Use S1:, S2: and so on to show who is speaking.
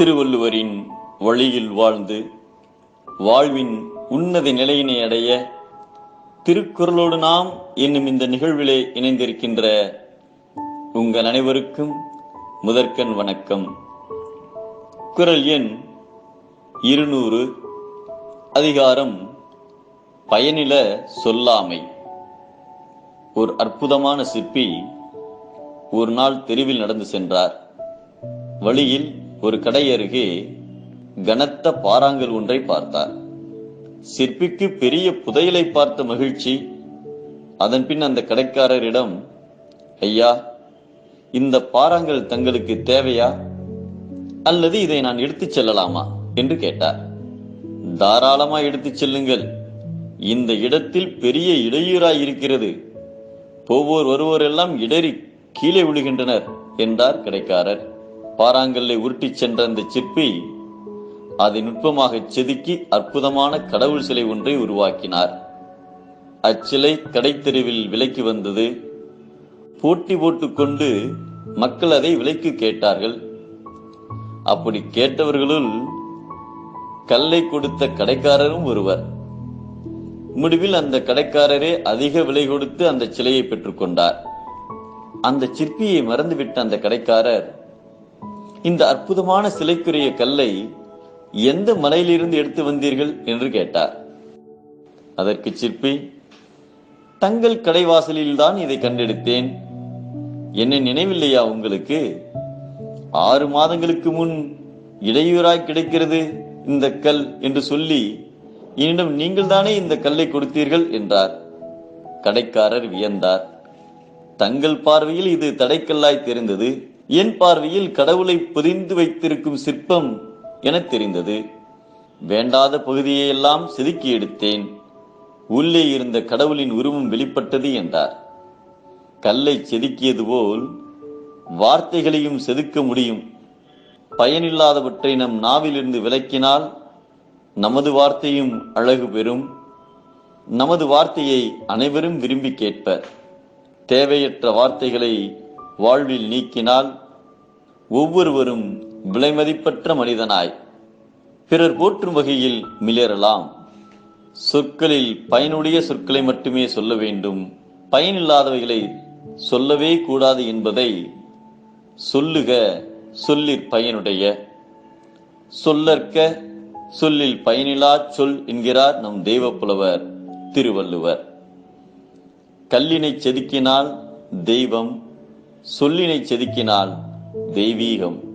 S1: திருவள்ளுவரின் வழியில் வாழ்ந்து வாழ்வின் உன்னத நிலையினை அடைய திருக்குறளோடு நாம் என்னும் இந்த நிகழ்விலே இணைந்திருக்கின்ற உங்கள் அனைவருக்கும் முதற்கண் வணக்கம். குரல் எண் இருநூறு அதிகாரம் பயனில சொல்லாமை. ஒரு அற்புதமான சிற்பி ஒரு நாள் தெருவில் நடந்து சென்றார். வழியில் ஒரு கடை அருகே கனத்த பாறாங்கல் ஒன்றை பார்த்தார். சிற்பிக்கு பெரிய புதையலை பார்த்த மகிழ்ச்சி. அதன் பின் அந்த கடைக்காரரிடம் ஐயா இந்த பாறாங்கல் தங்களுக்கு தேவையா? அல்லது இதை நான் எடுத்துச் செல்லலாமா? என்று கேட்டார். தாராளமா எடுத்துச் செல்லுங்கள். இந்த இடத்தில் பெரிய இடையூறாய் இருக்கிறது. போவோர் வருவோர் எல்லாம் இடறி கீழே விழுகின்றனர் என்றார் கடைக்காரர். பாறாங்கல்லை உருட்டிச் சென்ற அந்த சிற்பி அதை நுட்பமாக செதுக்கி அற்புதமான கடவுள் சிலை ஒன்றை உருவாக்கினார். அச்சிலை கடைத்தெருவில் விலைக்கு வந்தது. போட்டி போட்டுக்கொண்டு மக்கள் அதை விலைக்கு கேட்டார்கள். அப்படி கேட்டவர்களுள் கல்லை கொடுத்த கடைக்காரரும் ஒருவர். முடிவில் அந்த கடைக்காரரே அதிக விலை கொடுத்து அந்த சிலையை பெற்றுக்கொண்டார் அந்த சிற்பியை மறந்துவிட்ட அந்த கடைக்காரர் இந்த அற்புதமான சிலைக்குரிய கல்லை எந்த மலையிலிருந்து எடுத்து வந்தீர்கள் என்று கேட்டார். அதற்கு சிற்பி தங்கள் கடைவாசலில்தான் இதை கண்டெடுத்தேன். என்ன நினைவில்லையா உங்களுக்கு? ஆறு மாதங்களுக்கு முன் இடையூறாய் கிடைக்கிறது இந்த கல் என்று சொல்லி என்னிடம் நீங்கள் தானே இந்த கல்லை கொடுத்தீர்கள் என்றார். கடைக்காரர் வியந்தார். தங்கள் பார்வையில் இது தடைக்கல்லாய் தெரிந்தது. என் பார்வையில் கடவுளை புரிந்து வைத்திருக்கும் சிற்பம் என தெரிந்தது. வேண்டாத பகுதியையெல்லாம் செதுக்கி எடுத்தேன். உள்ளே இருந்த கடவுளின் உருவம் வெளிப்பட்டது என்றார். கல்லை செதுக்கியது போல் வார்த்தைகளையும் செதுக்க முடியும். பயனில்லாதவற்றை நம் நாவிலிருந்து விலக்கினால் நமது வார்த்தையும் அழகு பெறும். நமது வார்த்தையை அனைவரும் விரும்பி கேட்பர். தேவையற்ற வார்த்தைகளை வாழ்வில் நீக்கினால் ஒவ்வொருவரும் விலைமதிப்பற்ற மனிதனாய் பிறர் போற்றும் வகையில் மிளரலாம். சொற்களில் பயனுடைய சொற்களை மட்டுமே சொல்ல வேண்டும். பயனில்லாதவைகளை சொல்லவே கூடாது என்பதை சொல்லுக சொல்லிற் பயனுடைய. சொல்லற்க சொல்லில் பயனிலா சொல் என்கிறார் நம் தெய்வப்புலவர் திருவள்ளுவர். கல்லினை செதுக்கினால் தெய்வம் சொல்லினை செதுக்கினால் தெய்வீகம்.